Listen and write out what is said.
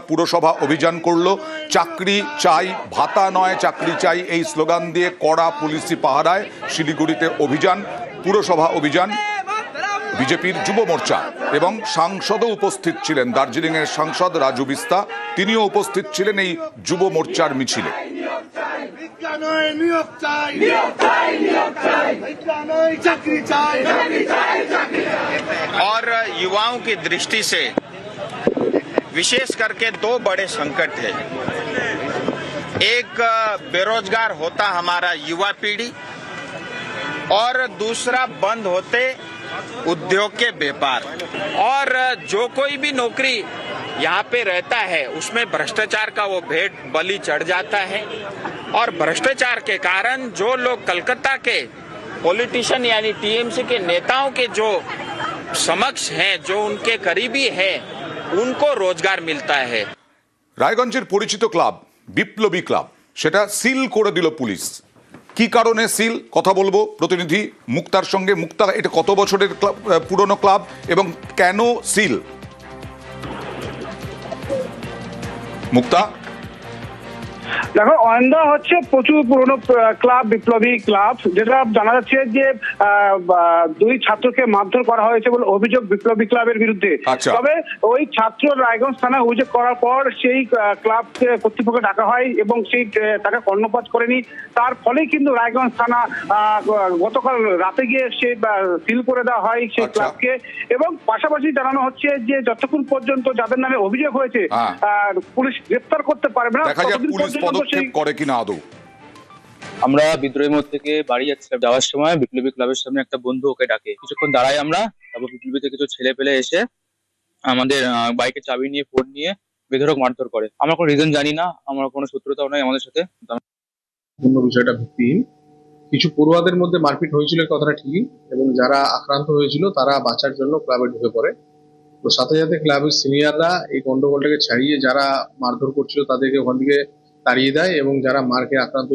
পুরসভা অভিযান করলো চাকরি চাই ভাতা নয় চাকরি চাই এই স্লোগান দিয়ে কড়া পুলিশি পাহারায় শিলিগুড়িতে অভিযান পুরসভা অভিযান বিজেপির যুব মোর্চা এবং সাংসদও উপস্থিত ছিলেন দার্জিলিংয়ের সাংসদ রাজু বিস্তা তিনিও উপস্থিত ছিলেন এই যুব মোর্চার মিছিলে ভিক্ষা নয় নিয়োগ চাই নিয়োগ চাই নিয়োগ চাই ভিক্ষা নয় চাকরি চাই और युवाओं की दृष्टि से विशेष करके दो बड़े संकट है एक बेरोजगार होता हमारा युवा पीढ़ी और दूसरा बंद होते उद्योग के व्यापार। और जो कोई भी नौकरी यहाँ पे रहता है, उसमें भ्रष्टाचार का वो भेंट बलि चढ़ जाता है। और भ्रष्टाचार के कारण जो लोग कलकत्ता के पॉलिटिशियन यानी टीएमसी के नेताओं के जो समक्ष हैं, जो उनके करीबी हैं উনকো রোজগার মিলতা হে রায়গঞ্জের পরিচিত ক্লাব, বিপ্লবী ক্লাব, সেটা সিল করে দিল পুলিশ। কি কারণে সিল? কথা বলব প্রতিনিধি মুক্তার সঙ্গে। মুক্তা, এটা কত বছরের পুরনো ক্লাব এবং কেন সিল? মুক্তা? দেখো অয়ন্দা হচ্ছে প্রচুর পুরনো ক্লাব বিপ্লবী ক্লাব যেটা জানা যাচ্ছে যে দুই ছাত্রকে মারধর করা হয়েছে বলে অভিযোগ বিপ্লবী ক্লাবের বিরুদ্ধে আচ্ছা। তবে ওই ছাত্র রায়গঞ্জ থানায় অভিযোগ করার পর সেই ক্লাব কর্তৃপক্ষ ডাকা হয় এবং সেই তাকে কর্ণপাত করেনি তার ফলেই কিন্তু রায়গঞ্জ থানা আহ, গতকাল রাতে গিয়ে সে সিল করে দেওয়া হয় সেই আচ্ছা। ক্লাবকে এবং পাশাপাশি জানানো হচ্ছে যে যতক্ষণ পর্যন্ত যাদের নামে অভিযোগ হয়েছে হ্যাঁ। আহ, পুলিশ গ্রেপ্তার করতে পারবে না ততদিন পর্যন্ত পদক্ষেপ করে কিনা আদৌ? আমরা বিদ্রোহী মোড় থেকে বাড়ি যাচ্ছিলাম যাওয়ার সময় বিপ্লবী ক্লাবের সামনে একটা বন্ধু ওকে ডাকে। কিছুক্ষণ দাঁড়াই আমরা তারপর বিপ্লবীতে কিছু ছেলে পেলে এসে আমাদের বাইকের চাবি নিয়ে ফোন নিয়ে বেধরক মারধর করে। আমরা কোনো রিজন জানি না আমার কোনো শত্রুতাও নাই আমাদের সাথে। সম্পূর্ণ বিষয়টা ভিত্তিহীন। কিছু পড়ুয়াদের মধ্যে মারপিট হয়েছিল কথাটা ঠিকই এবং যারা আক্রান্ত হয়েছিল তারা বাঁচার জন্য ক্লাবে ঢুকে পড়ে। তো সাথে সাথে ক্লাবের সিনিয়ররা এই গন্ডগোলটাকে ছাড়িয়ে যারা মারধর করছিল তাদেরকে ওখান থেকে তাড়িয়ে দেয় এবং যারা মার্কে আক্রান্ত